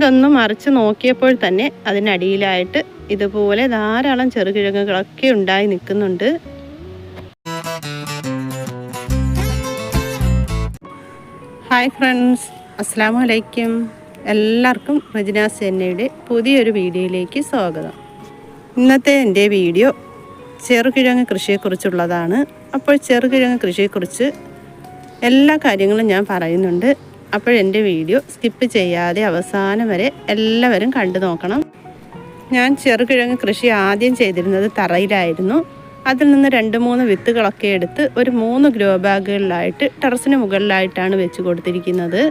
ഇതൊന്ന് മറിച്ച് നോക്കിയപ്പോൾ തന്നെ അതിനടിയിലായിട്ട് ഇതുപോലെ ധാരാളം ചെറുകിഴങ്ങുകളൊക്കെ ഉണ്ടായി നിൽക്കുന്നുണ്ട്. ഹായ് ഫ്രണ്ട്സ് അസ്സാം വലൈക്കും എല്ലാവർക്കും റജന സെന്നയുടെ പുതിയൊരു വീഡിയോയിലേക്ക് സ്വാഗതം. ഇന്നത്തെ എന്റെ വീഡിയോ ചെറുകിഴങ്ങ് കൃഷിയെക്കുറിച്ചുള്ളതാണ്. അപ്പോൾ ചെറുകിഴങ്ങ് കൃഷിയെക്കുറിച്ച് എല്ലാ കാര്യങ്ങളും ഞാൻ പറയുന്നുണ്ട്. അപ്പോൾ എന്റെ വീഡിയോ സ്കിപ്പ് ചെയ്യാതെ അവസാനം വരെ എല്ലാവരും കണ്ടു നോക്കണം. ഞാൻ ചെറുകിഴങ്ങ് കൃഷി ആദ്യം ചെയ്തിരുന്നത് തറയിലായിരുന്നു. അതിൽ നിന്ന് രണ്ട് മൂന്ന് വിത്തുകളൊക്കെ എടുത്ത് ഒരു മൂന്ന് ഗ്രോ ബാഗുകളിലായിട്ട് ടെറസിന് മുകളിലായിട്ടാണ് വെച്ച് കൊടുത്തിരിക്കുന്നത്.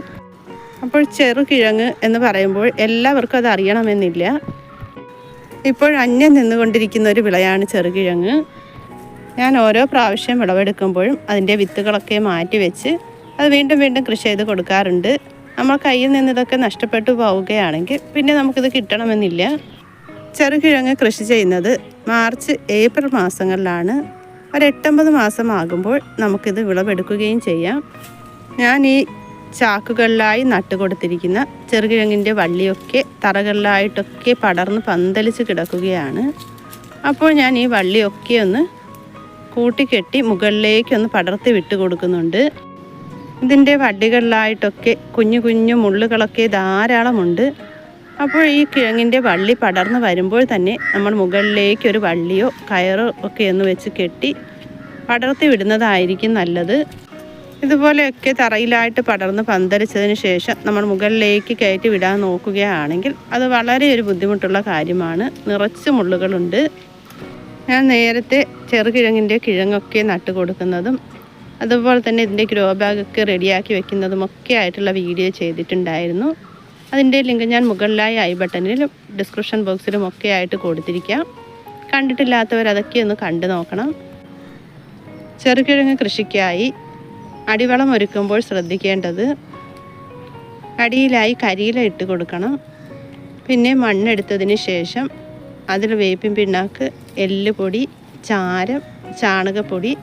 അപ്പോൾ ചെറുകിഴങ്ങ് എന്ന് പറയുമ്പോൾ എല്ലാവർക്കും അത് അറിയണമെന്നില്ല. ഇപ്പോൾ അന്യം നിന്നുകൊണ്ടിരിക്കുന്ന ഒരു വിളയാണ് ചെറുകിഴങ്ങ്. ഞാൻ ഓരോ പ്രാവശ്യം വിളവെടുക്കുമ്പോഴും അതിന്റെ വിത്തുകളൊക്കെ മാറ്റി വെച്ച് അത് വീണ്ടും വീണ്ടും കൃഷി ചെയ്ത് കൊടുക്കാറുണ്ട്. നമ്മൾ കയ്യിൽ നിന്ന് ഇതൊക്കെ നഷ്ടപ്പെട്ടു പോവുകയാണെങ്കിൽ പിന്നെ നമുക്കിത് കിട്ടണമെന്നില്ല. ചെറുകിഴങ്ങ് കൃഷി ചെയ്യുന്നത് മാർച്ച് ഏപ്രിൽ മാസങ്ങളിലാണ്. ഒരു എട്ടൊമ്പത് മാസമാകുമ്പോൾ നമുക്കിത് വിളവെടുക്കുകയും ചെയ്യാം. ഞാൻ ഈ ചാക്കുകളിലായി നട്ടുകൊടുത്തിരിക്കുന്ന ചെറുകിഴങ്ങിന്റെ വള്ളിയൊക്കെ തറകളിലായിട്ടൊക്കെ പടർന്ന് പന്തലിച്ച് കിടക്കുകയാണ്. അപ്പോൾ ഞാൻ ഈ വള്ളിയൊക്കെ ഒന്ന് കൂട്ടിക്കെട്ടി മുകളിലേക്കൊന്ന് പടർത്തി വിട്ട് കൊടുക്കുന്നുണ്ട്. ഇതിന്റെ വള്ളികളിലായിട്ടൊക്കെ കുഞ്ഞു കുഞ്ഞു മുള്ളുകളൊക്കെ ധാരാളമുണ്ട്. അപ്പോൾ ഈ കിഴങ്ങിന്റെ വള്ളി പടർന്നു വരുമ്പോൾ തന്നെ നമ്മൾ മുകളിലേക്ക് ഒരു വള്ളിയോ കയറോ ഒക്കെ ഒന്ന് വെച്ച് കെട്ടി പടർത്തി വിടുന്നതായിരിക്കും നല്ലത്. ഇതുപോലെയൊക്കെ തറയിലായിട്ട് പടർന്ന് പന്തലിച്ചതിന് ശേഷം നമ്മൾ മുകളിലേക്ക് കയറ്റി വിടാൻ നോക്കുകയാണെങ്കിൽ അത് വളരെ ഒരു ബുദ്ധിമുട്ടുള്ള കാര്യമാണ്. നിറച്ച് മുള്ളുകളുണ്ട്. ഞാൻ നേരത്തെ ചെറുകിഴങ്ങിന്റെ കിഴങ്ങൊക്കെ നട്ട് കൊടുക്കുന്നതും അതുപോലെ തന്നെ ഇതിന്റെ ഗ്രോ ബാഗൊക്കെ റെഡിയാക്കി വെക്കുന്നതും ഒക്കെ ആയിട്ടുള്ള വീഡിയോ ചെയ്തിട്ടുണ്ടായിരുന്നു. അതിന്റെ ലിങ്ക് ഞാൻ മുകളിലായി ഐ ബട്ടണിലും ഡിസ്ക്രിപ്ഷൻ ബോക്സിലും ഒക്കെ ആയിട്ട് കൊടുത്തിരിക്കാം. കണ്ടിട്ടില്ലാത്തവർ അതൊക്കെ ഒന്ന് കണ്ടു നോക്കണം. ചെറുകിഴങ്ങ് കൃഷിക്കായി അടിവളം ഒരുക്കുമ്പോൾ ശ്രദ്ധിക്കേണ്ടത് അടിയിലായി കരിയില ഇട്ട് കൊടുക്കണം. പിന്നെ മണ്ണെടുത്തതിന് ശേഷം അതിൽ വേപ്പിൻ പിണ്ണാക്ക് എല്ലുപൊടി ചാരം ചാണകപ്പൊടി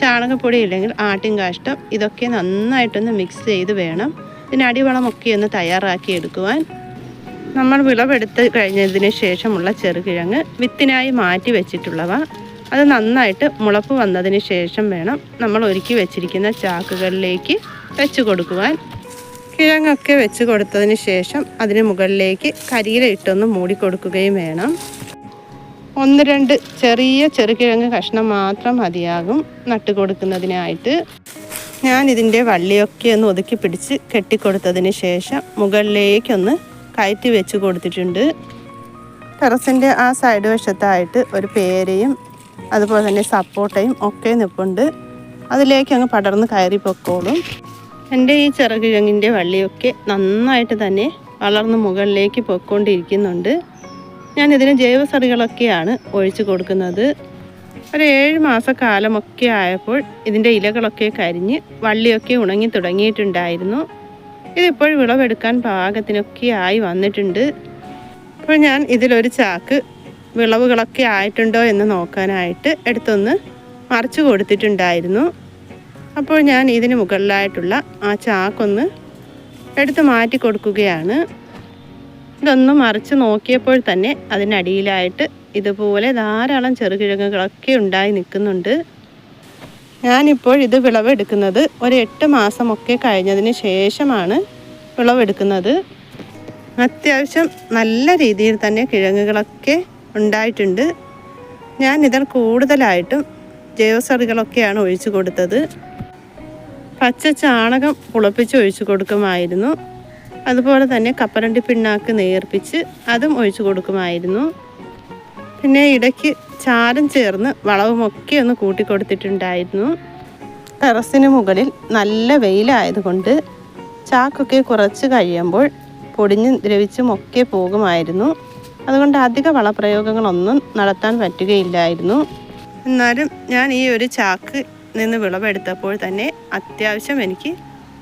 ചാണകപ്പൊടി ഇല്ലെങ്കിൽ ആട്ടിൻ കാഷ്ടം ഇതൊക്കെ നന്നായിട്ടൊന്ന് മിക്സ് ചെയ്ത് വേണം. ഇതിന് അടിവളമൊക്കെ ഒന്ന് തയ്യാറാക്കി എടുക്കുവാൻ. നമ്മൾ വിളവെടുത്ത് കഴിഞ്ഞതിന് ശേഷമുള്ള ചെറുകിഴങ്ങ് വിത്തിനായി മാറ്റി വെച്ചിട്ടുള്ളവ. അത് നന്നായിട്ട് മുളപ്പ് വന്നതിന് ശേഷം വേണം നമ്മൾ ഒരുക്കി വെച്ചിരിക്കുന്ന ചാക്കുകളിലേക്ക് വെച്ച് കൊടുക്കുവാൻ. കിഴങ്ങൊക്കെ വെച്ച് കൊടുത്തതിന് ശേഷം അതിന് മുകളിലേക്ക് കരിയില ഇട്ടൊന്ന് മൂടിക്കൊടുക്കുകയും വേണം. ഒന്ന് രണ്ട് ചെറിയ ചെറുകിഴങ്ങ് കഷ്ണം മാത്രം മതിയാകും നട്ട് കൊടുക്കുന്നതിനായിട്ട് ഞാൻ ഇതിന്റെ വള്ളിയൊക്കെ ഒന്ന് ഒതുക്കി പിടിച്ച് കെട്ടിക്കൊടുത്തതിന് ശേഷം മുകളിലേക്കൊന്ന് കയറ്റി വെച്ച് കൊടുത്തിട്ടുണ്ട്. ടെറസിന്റെ ആ സൈഡ് വശത്തായിട്ട് ഒരു പേരയും അതുപോലെ തന്നെ സപ്പോട്ടയും ഒക്കെ നിൽപ്പുണ്ട് അതിലേക്ക് അങ്ങ് പടർന്ന് കയറി പൊക്കോളും. എന്റെ ഈ ചെറുകിഴങ്ങിന്റെ വള്ളിയൊക്കെ നന്നായിട്ട് തന്നെ വളർന്ന് മുകളിലേക്ക് പൊയ്ക്കൊണ്ടിരിക്കുന്നുണ്ട്. ഞാൻ ഇതിന് ജൈവസറികളൊക്കെയാണ് ഒഴിച്ചു കൊടുക്കുന്നത്. ഒരു ഏഴ് മാസക്കാലമൊക്കെ ആയപ്പോൾ ഇതിന്റെ ഇലകളൊക്കെ കരിഞ്ഞ് വള്ളിയൊക്കെ ഉണങ്ങി തുടങ്ങിയിട്ടുണ്ടായിരുന്നു. ഇതിപ്പോൾ വിളവെടുക്കാൻ പാകത്തിനൊക്കെ ആയി വന്നിട്ടുണ്ട്. അപ്പോൾ ഞാൻ ഇതിലൊരു ചാക്ക് വിളവുകളൊക്കെ ആയിട്ടുണ്ടോ എന്ന് നോക്കാനായിട്ട് എടുത്തൊന്ന് മറിച്ചു കൊടുത്തിട്ടുണ്ടായിരുന്നു. അപ്പോൾ ഞാൻ ഇതിന് മുകളിലായിട്ടുള്ള ആ ചാക്കൊന്ന് എടുത്ത് മാറ്റി കൊടുക്കുകയാണ്. ഇതൊന്ന് മറിച്ച് നോക്കിയപ്പോൾ തന്നെ അതിനടിയിലായിട്ട് ഇതുപോലെ ധാരാളം ചെറുകിഴങ്ങുകളൊക്കെ ഉണ്ടായി നിൽക്കുന്നുണ്ട്. ഞാനിപ്പോൾ ഇത് വിളവെടുക്കുന്നത് ഒരു എട്ട് മാസമൊക്കെ കഴിഞ്ഞതിന് ശേഷമാണ് വിളവെടുക്കുന്നത്. അത്യാവശ്യം നല്ല രീതിയിൽ തന്നെ കിഴങ്ങുകളൊക്കെ ഉണ്ടായിട്ടുണ്ട്. ഞാൻ ഇതിൽ കൂടുതലായിട്ടും ജൈവസറികളൊക്കെയാണ് ഒഴിച്ചു കൊടുത്തത്. പച്ച ചാണകം പുളപ്പിച്ച് ഒഴിച്ചു കൊടുക്കുമായിരുന്നു. അതുപോലെ തന്നെ കപ്പലണ്ടി പിണ്ണാക്ക് നേർപ്പിച്ച് അതും ഒഴിച്ചു കൊടുക്കുമായിരുന്നു. പിന്നെ ഇടയ്ക്ക് ചാരം ചേർന്ന് വളവുമൊക്കെ ഒന്ന് കൂട്ടിക്കൊടുത്തിട്ടുണ്ടായിരുന്നു. ടെറസിന് മുകളിൽ നല്ല വെയിലായതുകൊണ്ട് ചാക്കൊക്കെ കുറച്ച് കഴിയുമ്പോൾ പൊടിഞ്ഞ് ദ്രവിച്ചും ഒക്കെ പോകുമായിരുന്നു. അതുകൊണ്ട് അധിക വളപ്രയോഗങ്ങളൊന്നും നടത്താൻ പറ്റുകയില്ലായിരുന്നു. എന്നാലും ഞാൻ ഈ ഒരു ചാക്ക് നിന്ന് വിളവെടുത്തപ്പോൾ തന്നെ അത്യാവശ്യം എനിക്ക്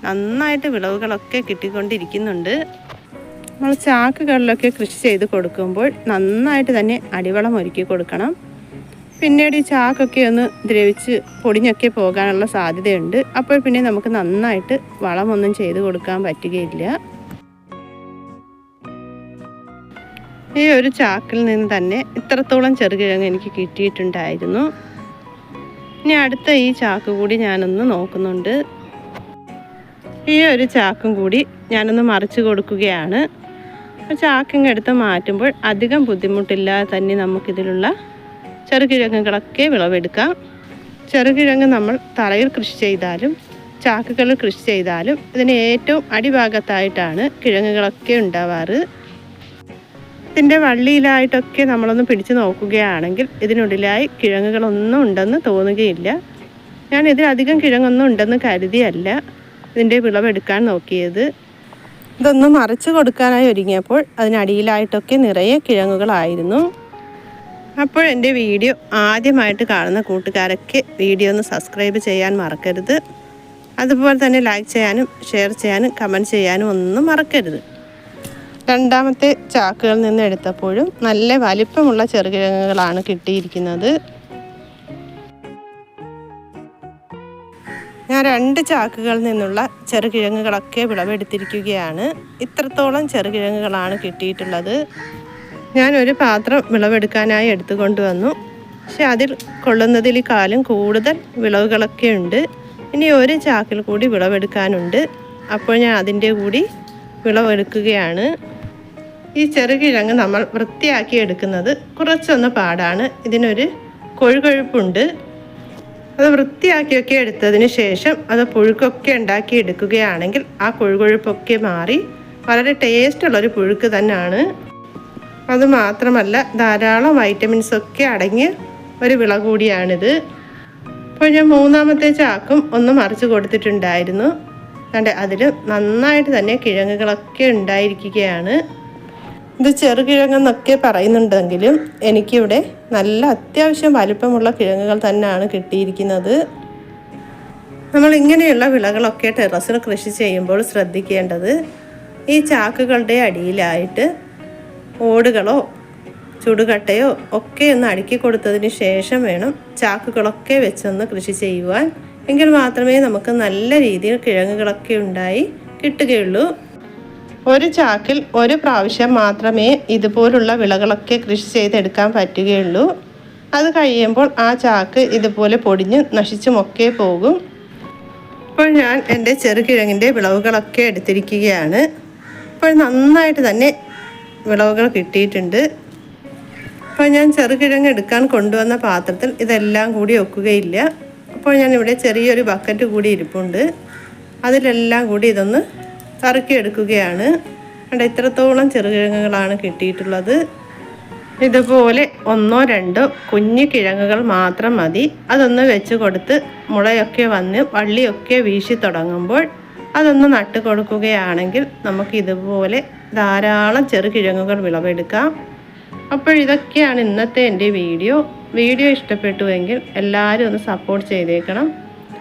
നന്നായിട്ട് വിളവുകളൊക്കെ കിട്ടിക്കൊണ്ടിരിക്കുന്നുണ്ട്. നമ്മൾ ചാക്കുകളിലൊക്കെ കൃഷി ചെയ്ത് കൊടുക്കുമ്പോൾ നന്നായിട്ട് തന്നെ അടിവളം ഒരുക്കി കൊടുക്കണം. പിന്നീട് ഈ ചാക്കൊക്കെ ഒന്ന് ദ്രവിച്ച് പൊടിഞ്ഞൊക്കെ പോകാനുള്ള സാധ്യതയുണ്ട്. അപ്പോൾ പിന്നെ നമുക്ക് നന്നായിട്ട് വളമൊന്നും ചെയ്ത് കൊടുക്കാൻ പറ്റുകയില്ല. ഈ ഒരു ചാക്കിൽ നിന്ന് തന്നെ ഇത്രത്തോളം ചെറുകിഴങ്ങ് എനിക്ക് കിട്ടിയിട്ടുണ്ടായിരുന്നു. ഇനി അടുത്ത ഈ ചാക്ക് കൂടി ഞാനൊന്ന് നോക്കുന്നുണ്ട്. ഈ ഒരു ചാക്കും കൂടി ഞാനൊന്ന് മറിച്ച് കൊടുക്കുകയാണ്. ചാക്കിങ് എടുത്ത് മാറ്റുമ്പോൾ അധികം ബുദ്ധിമുട്ടില്ലാതെ തന്നെ നമുക്കിതിലുള്ള ചെറുകിഴങ്ങുകളൊക്കെ വിളവെടുക്കാം. ചെറുകിഴങ്ങ് നമ്മൾ തറയിൽ കൃഷി ചെയ്താലും ചാക്കുകളിൽ കൃഷി ചെയ്താലും ഇതിന് ഏറ്റവും അടിഭാഗത്തായിട്ടാണ് കിഴങ്ങുകളൊക്കെ ഉണ്ടാവാറ്. ഇതിന്റെ വള്ളിയിലായിട്ടൊക്കെ നമ്മളൊന്ന് പിടിച്ചു നോക്കുകയാണെങ്കിൽ ഇതിനുള്ളിലായി കിഴങ്ങുകളൊന്നും ഉണ്ടെന്ന് തോന്നുകയില്ല. ഞാൻ ഇതിലധികം കിഴങ്ങൊന്നും ഉണ്ടെന്ന് കരുതിയല്ല. ഇതിന്റെ വിളവെടുക്കാൻ നോക്കിയത്. ഇതൊന്ന് മറിച്ച് കൊടുക്കാനായി ഒരുങ്ങിയപ്പോൾ അതിനടിയിലായിട്ടൊക്കെ നിറയെ കിഴങ്ങുകളായിരുന്നു. അപ്പോൾ എന്റെ വീഡിയോ ആദ്യമായിട്ട് കാണുന്ന കൂട്ടുകാരൊക്കെ വീഡിയോ ഒന്ന് സബ്സ്ക്രൈബ് ചെയ്യാൻ മറക്കരുത്. അതുപോലെ തന്നെ ലൈക്ക് ചെയ്യാനും ഷെയർ ചെയ്യാനും കമന്റ് ചെയ്യാനും ഒന്നും മറക്കരുത്. രണ്ടാമത്തെ ചാക്കുകളിൽ നിന്ന് എടുത്തപ്പോഴും നല്ല വലിപ്പമുള്ള ചെറുകിഴങ്ങുകളാണ് കിട്ടിയിരിക്കുന്നത്. ഞാൻ രണ്ട് ചാക്കുകളിൽ നിന്നുള്ള ചെറുകിഴങ്ങുകളൊക്കെ വിളവെടുത്തിരിക്കുകയാണ്. ഇത്രത്തോളം ചെറുകിഴങ്ങുകളാണ് കിട്ടിയിട്ടുള്ളത്. ഞാൻ ഒരു പാത്രം വിളവെടുക്കാനായി എടുത്തുകൊണ്ട് വന്നു. പക്ഷെ അതിൽ കാലം കൂടുതൽ വിളവുകളൊക്കെ ഉണ്ട്. ഇനി ഒരു ചാക്കിൽ കൂടി വിളവെടുക്കാനുണ്ട്. അപ്പോൾ ഞാൻ അതിന്റെ കൂടി വിളവെടുക്കുകയാണ്. ഈ ചെറുകിഴങ്ങ് നമ്മൾ വൃത്തിയാക്കി എടുക്കുന്നത് കുറച്ചൊന്ന് പാടാണ്. ഇതിനൊരു കൊഴുകൊഴുപ്പുണ്ട്. അത് വൃത്തിയാക്കിയൊക്കെ എടുത്തതിന് ശേഷം അത് പുഴുക്കൊക്കെ ഉണ്ടാക്കി എടുക്കുകയാണെങ്കിൽ ആ കൊഴുകൊഴുപ്പൊക്കെ മാറി വളരെ ടേസ്റ്റുള്ളൊരു പുഴുക്ക് തന്നെയാണ്. അത് മാത്രമല്ല ധാരാളം വൈറ്റമിൻസ് ഒക്കെ അടങ്ങിയ ഒരു വിള കൂടിയാണിത്. അപ്പോൾ ഞാൻ മൂന്നാമത്തെ ചാക്കും ഒന്ന് മറിച്ച് കൊടുത്തിട്ടുണ്ടായിരുന്നു. കണ്ടേ അതിൽ നന്നായിട്ട് തന്നെ കിഴങ്ങുകളൊക്കെ ഉണ്ടായിരിക്കുകയാണ്. ഇത് ചെറുകിഴങ്ങെന്നൊക്കെ പറയുന്നുണ്ടെങ്കിലും എനിക്കിവിടെ നല്ല അത്യാവശ്യം വലിപ്പമുള്ള കിഴങ്ങുകൾ തന്നെയാണ് കിട്ടിയിരിക്കുന്നത്. നമ്മൾ ഇങ്ങനെയുള്ള വിളകളൊക്കെ ടെറസിൽ കൃഷി ചെയ്യുമ്പോൾ ശ്രദ്ധിക്കേണ്ടത് ഈ ചാക്കുകളുടെ അടിയിലായിട്ട് ഓടുകളോ ചുടുകട്ടയോ ഒക്കെ ഒന്ന് അടുക്കി കൊടുത്തതിന് ശേഷം വേണം ചാക്കുകളൊക്കെ വെച്ചൊന്ന് കൃഷി ചെയ്യുവാൻ. എങ്കിൽ മാത്രമേ നമുക്ക് നല്ല രീതിയിൽ കിഴങ്ങുകളൊക്കെ ഉണ്ടായി കിട്ടുകയുള്ളൂ. ഒരു ചാക്കിൽ ഒരു പ്രാവശ്യം മാത്രമേ ഇതുപോലുള്ള വിളകളൊക്കെ കൃഷി ചെയ്തെടുക്കാൻ പറ്റുകയുള്ളൂ. അത് കഴിയുമ്പോൾ ആ ചാക്ക് ഇതുപോലെ പൊടിഞ്ഞ് നശിച്ചുമൊക്കെ പോകും. ഇപ്പോൾ ഞാൻ എന്റെ ചെറുകിഴങ്ങിന്റെ വിളവുകളൊക്കെ എടുത്തിരിക്കുകയാണ്. ഇപ്പോൾ നന്നായിട്ട് തന്നെ വിളവുകൾ കിട്ടിയിട്ടുണ്ട്. അപ്പോൾ ഞാൻ ചെറുകിഴങ്ങ് എടുക്കാൻ കൊണ്ടുവന്ന പാത്രത്തിൽ ഇതെല്ലാം കൂടി ഒക്കുകയില്ല. അപ്പോൾ ഞാനിവിടെ ചെറിയൊരു ബക്കറ്റ് കൂടി ഇരിപ്പുണ്ട്. അതിലെല്ലാം കൂടി ഇതൊന്ന് കറക്കിയെടുക്കുകയാണ് കണ്ട ഇത്രത്തോളം ചെറുകിഴങ്ങുകളാണ് കിട്ടിയിട്ടുള്ളത്. ഇതുപോലെ ഒന്നോ രണ്ടോ കുഞ്ഞു കിഴങ്ങുകൾ മാത്രം മതി. അതൊന്ന് വെച്ച് കൊടുത്ത് മുളയൊക്കെ വന്ന് വള്ളിയൊക്കെ വീശി തുടങ്ങുമ്പോൾ അതൊന്ന് നട്ട് കൊടുക്കുകയാണെങ്കിൽ നമുക്ക് ഇതുപോലെ ധാരാളം ചെറുകിഴങ്ങുകൾ വിളവെടുക്കാം. അപ്പോൾ ഇതൊക്കെയാണ് ഇന്നത്തെ എന്റെ വീഡിയോ. വീഡിയോ ഇഷ്ടപ്പെട്ടുവെങ്കിൽ എല്ലാവരും ഒന്ന് സപ്പോർട്ട് ചെയ്തേക്കണം.